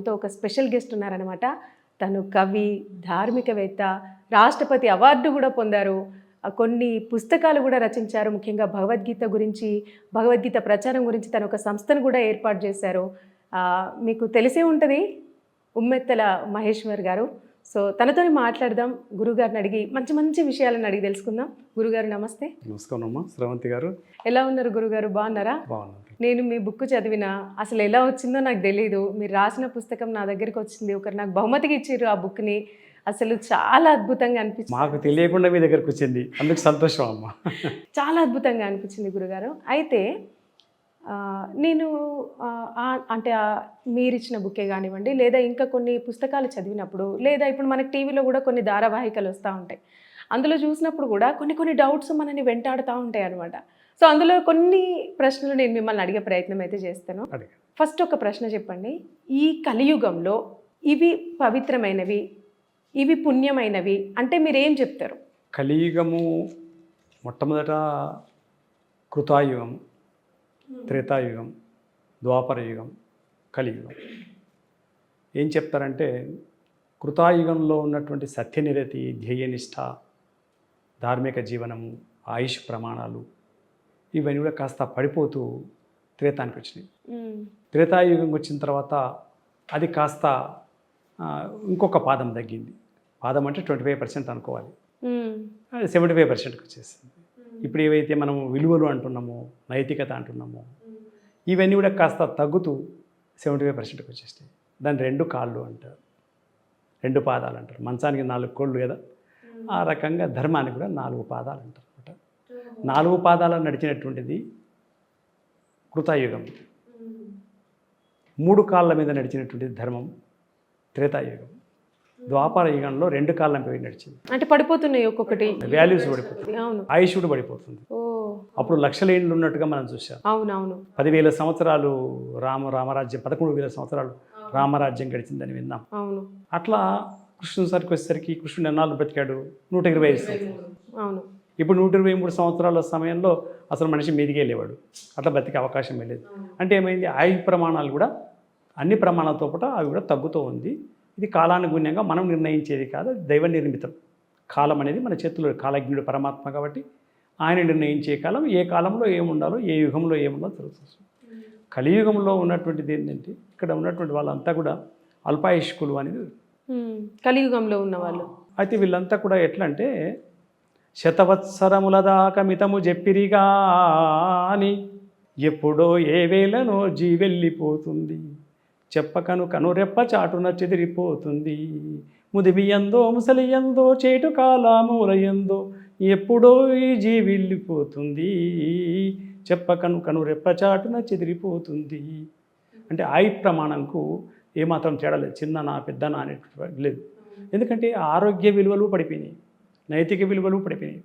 మనతో ఒక special guest ఉన్నారనమాట తను కవి ధార్మికవేత్త రాష్ట్రపతి అవార్డు కూడా పొందారు. కొన్ని పుస్తకాలు కూడా రచించారు. ముఖ్యంగా భగవద్గీత గురించి భగవద్గీత ప్రచారం గురించి తను ఒక సంస్థను కూడా ఏర్పాటు చేశారు. మీకు తెలిసే ఉంటుంది ఉమ్మెత్తల మహేశ్వర్ గారు. సో తనతోని మాట్లాడదాం. గురుగారిని అడిగి మంచి మంచి విషయాలను అడిగి తెలుసుకుందాం. గురుగారు నమస్తే. నమస్కారం అమ్మా. శ్రవంతి గారు. ఎలా ఉన్నారు గురుగారు? బాగున్నారా? బాగున్నారు నేను మీ బుక్ చదివిన అసలు ఎలా వచ్చిందో నాకు తెలియదు మీరు రాసిన పుస్తకం నా దగ్గరికి వచ్చింది. ఒకరు నాకు బహుమతికి ఇచ్చారు ఆ బుక్ని అసలు చాలా అద్భుతంగా అనిపించింది. మాకు తెలియకుండా మీ దగ్గరకు వచ్చింది. అందుకు సంతోషం అమ్మా. చాలా అద్భుతంగా అనిపించింది గురుగారు. అయితే నేను అంటే మీరు ఇచ్చిన బుక్కే కానివ్వండి లేదా ఇంకా కొన్ని పుస్తకాలు చదివినప్పుడు లేదా ఇప్పుడు మనకి టీవీలో కూడా కొన్ని ధారావాహికలు వస్తూ ఉంటాయి. అందులో చూసినప్పుడు కూడా కొన్ని కొన్ని డౌట్స్ మనని వెంటాడుతూ ఉంటాయి అనమాట సో అందులో కొన్ని ప్రశ్నలు నేను మిమ్మల్ని అడిగే ప్రయత్నం అయితే చేస్తాను. ఫస్ట్ ఒక ప్రశ్న చెప్పండి. ఈ కలియుగంలో ఇవి పవిత్రమైనవి ఇవి పుణ్యమైనవి అంటే మీరు ఏం చెప్తారు? కలియుగము మొట్టమొదట కృతాయుగం త్రేతాయుగం ద్వాపర యుగం కలియుగం. ఏం చెప్తారంటే కృతాయుగంలో ఉన్నటువంటి సత్యనిరతి ధ్యేయనిష్ట ధార్మిక జీవనము ఆయుష్ ప్రమాణాలు ఇవన్నీ కూడా కాస్త పడిపోతూ త్రేతానికి వచ్చినాయి. త్రేతాయుగం వచ్చిన తర్వాత అది కాస్త ఇంకొక పాదం తగ్గింది. పాదం అంటే ట్వంటీ ఫైవ్ పర్సెంట్ అనుకోవాలి. సెవెంటీ ఫైవ్ పర్సెంట్కి వచ్చేసింది. ఇప్పుడు ఏవైతే మనం విలువలు అంటున్నామో నైతికత అంటున్నామో ఇవన్నీ కూడా కాస్త తగ్గుతూ సెవెంటీ ఫైవ్ పర్సెంట్కి వచ్చేస్తాయి దాని రెండు కాళ్ళు అంటారు. రెండు పాదాలు అంటారు. మంచానికి నాలుగు కోళ్ళు కదా? ఆ రకంగా ధర్మానికి కూడా నాలుగు పాదాలు అంటారు. నాలుగు పాదాలు నడిచినటువంటిది కృతాయుగం. మూడు కాళ్ళ మీద నడిచినటువంటిది ధర్మం త్రేతాయుగం. ద్వాపర యుగంలో రెండు కాళ్ళ మీద నడిచింది. అంటే పడిపోతున్నాయి ఒక్కొక్కటి. వాల్యూస్ పడిపోతుంది అవును. ఆయుష్ కూడా పడిపోతుంది అప్పుడు లక్షల ఏళ్ళు ఉన్నట్టుగా మనం చూసాం అవునవును. పదివేల సంవత్సరాలు రామ రామరాజ్యం పదకొండు వేల సంవత్సరాలు రామరాజ్యం గడిచిందని విన్నాం. అవును. అట్లా కృష్ణుని సరికి వచ్చేసరికి కృష్ణుడు ఎన్నాళ్ళు బతికాడు నూట ఇరవై ఐదు అవును. ఇప్పుడు నూట ఇరవై మూడు సంవత్సరాల సమయంలో అసలు మనిషి మీదికే లేవాడు. అట్లా బతికే అవకాశం లేదు. అంటే ఏమైంది? ఆయు ప్రమాణాలు కూడా అన్ని ప్రమాణాలతో పాటు అవి కూడా తగ్గుతూ ఉంది. ఇది కాలానుగుణ్యంగా మనం నిర్ణయించేది కాదు దైవ నిర్మితం. కాలం అనేది మన చేతుల్లో కాలజ్ఞుడు పరమాత్మ కాబట్టి ఆయన నిర్ణయించే కాలం ఏ కాలంలో ఏముండాలో ఏ యుగంలో ఏముండాలో తెలుస్తుంది కలియుగంలో ఉన్నటువంటిది ఏంటంటే ఇక్కడ ఉన్నటువంటి వాళ్ళంతా కూడా అల్పాయుష్కులు అనేది. కలియుగంలో ఉన్న వాళ్ళు అయితే వీళ్ళంతా కూడా ఎట్లా అంటే శతవత్సరముల దాకా మితము చెప్పిరిగా అని ఎప్పుడో ఏ వేళనో జీవెళ్ళిపోతుంది చెప్పకను కనురెప్ప చాటున చెదిరిపోతుంది. ముదిబియందో ముసలియందో చేటు కాలామూలయందో ఎప్పుడో ఈ జీవిల్లిపోతుంది. చెప్పకను కనురెప్ప చాటున చెదిరిపోతుంది. అంటే ఆయు ప్రమాణంకు ఏమాత్రం తేడా లేదు. చిన్ననా పెద్దనా అనేటువంటి లేదు. ఎందుకంటే ఆరోగ్య విలువలు పడిపోయినాయి. నైతిక విలువలు పడిపోయినాయి